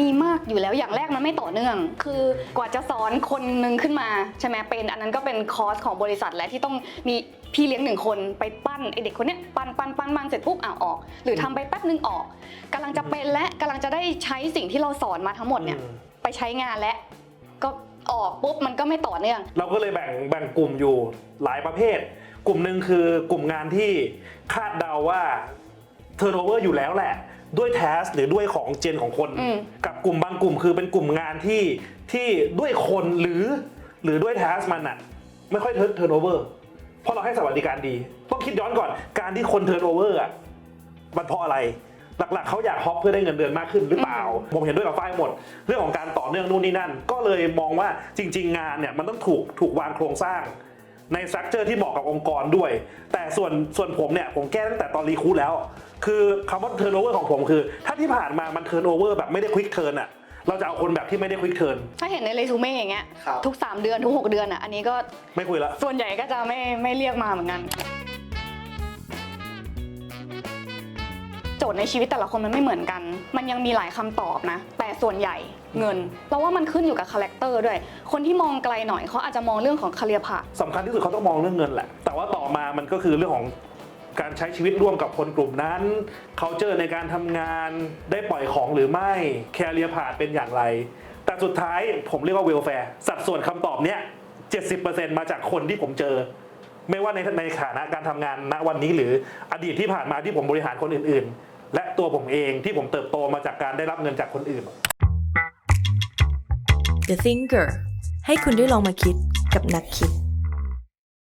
มีมากอยู่แล้วอย่างแรกมันไม่ต่อเนื่อง คือกว่าจะสอนคนหนึงขึ้นมาใช่ไหมเป็น อันนั้นก็เป็นคอร์สของบริษัทและที่ต้องมีพี่เลี้ยงหนึ่งคนไปปั้นไอเด็กคนเนี้ยปั้นปั้นปั้นปั้นเสร็จปุ๊บอ่าวออก หรือทำไปแป๊บนึงออกกำลังจะเป็นและกำลังจะได้ใช้สิ่งที่เราสอนมาทั้งหมดเนี่ยอืมไปใช้งานและก็ออกปุ๊บมันก็ไม่ต่อเนื่อง เราก็เลยแบ่งแบ่งกลุ่มอยู่หลายประเภท กลุ่มหนึ่งคือกลุ่มงานที่คาดเดาว่า เทอร์โนเวอร์อยู่แล้วแหละ ด้วยแทสหรือด้วยของเจนของคน อืม กับกลุ่มบางกลุ่มคือเป็นกลุ่มงานที่ที่ด้วยคนหรือหรือด้วยแทสมันอะไม่ค่อยเทอร์โนเวอร์เพราะเราให้สวัสดิการดี ต้องคิดย้อนก่อนการที่คนเทอร์โนเวอร์อะ มันเพราะอะไร หลักๆ เขาอยากฮอปเพื่อได้เงินเดือนมากขึ้นหรือเปล่า ผมเห็นด้วยกับฝ้ายหมด เรื่องของการต่อเนื่องนู่นนี่นั่น ก็เลยมองว่าจริง ๆ งานเนี่ยมันต้องถูกถูกวางโครงสร้าง ในสตรัคเจอร์ที่เหมาะกับองค์กรด้วย แต่ส่วนส่วนผมเนี่ยผมแก้ตั้งแต่ตอนรีคูดแล้ว คือคำว่าเทิร์นโอเวอร์ของผมคือ ถ้าที่ผ่านมามันเทิร์นโอเวอร์แบบไม่ได้ควิกเทิร์นอะเราจะเอาคนแบบที่ไม่ได้ควิกเทิร์นถ้าเห็นในเรซูเม่อย่างเงี้ยครับ ทุก 3 เดือนทุก 6 เดือนอะอันนี้ก็ไม่คุยละ ส่วนใหญ่ก็จะไม่ไม่เรียกมาเหมือนกัน โจทย์ในชีวิตแต่ละคนมันไม่เหมือนกัน มันยังมีหลายคำตอบนะ แต่ส่วนใหญ่เงินเราว่ามันขึ้นอยู่กับคาแรคเตอร์ด้วย คนที่มองไกลหน่อยเขาอาจจะมองเรื่องของคาเรียพาสำคัญที่สุดเขาต้องมองเรื่องเงินแหละ แต่ว่าต่อมามันก็คือเรื่องของการใช้ชีวิตร่วมกับคนกลุ่มนั้นเขาเจอในการทำงาน ได้ปล่อยของหรือไม่ แคเรียพาเป็นอย่างไร แต่สุดท้ายผมเรียกว่าเวลแฟร์ สัดส่วนคำตอบเนี้ย70%มาจากคนที่ผมเจอ ไม่ว่าในในฐานะการทำงานณวันนี้หรืออดีตที่ผ่านมาที่ผมบริหารคนอื่น ๆ และตัวผมเองที่ผมเติบโตมาจากการได้รับเงินจากคนอื่น The Thinker ให้คุณได้ลองมาคิดกับนักคิด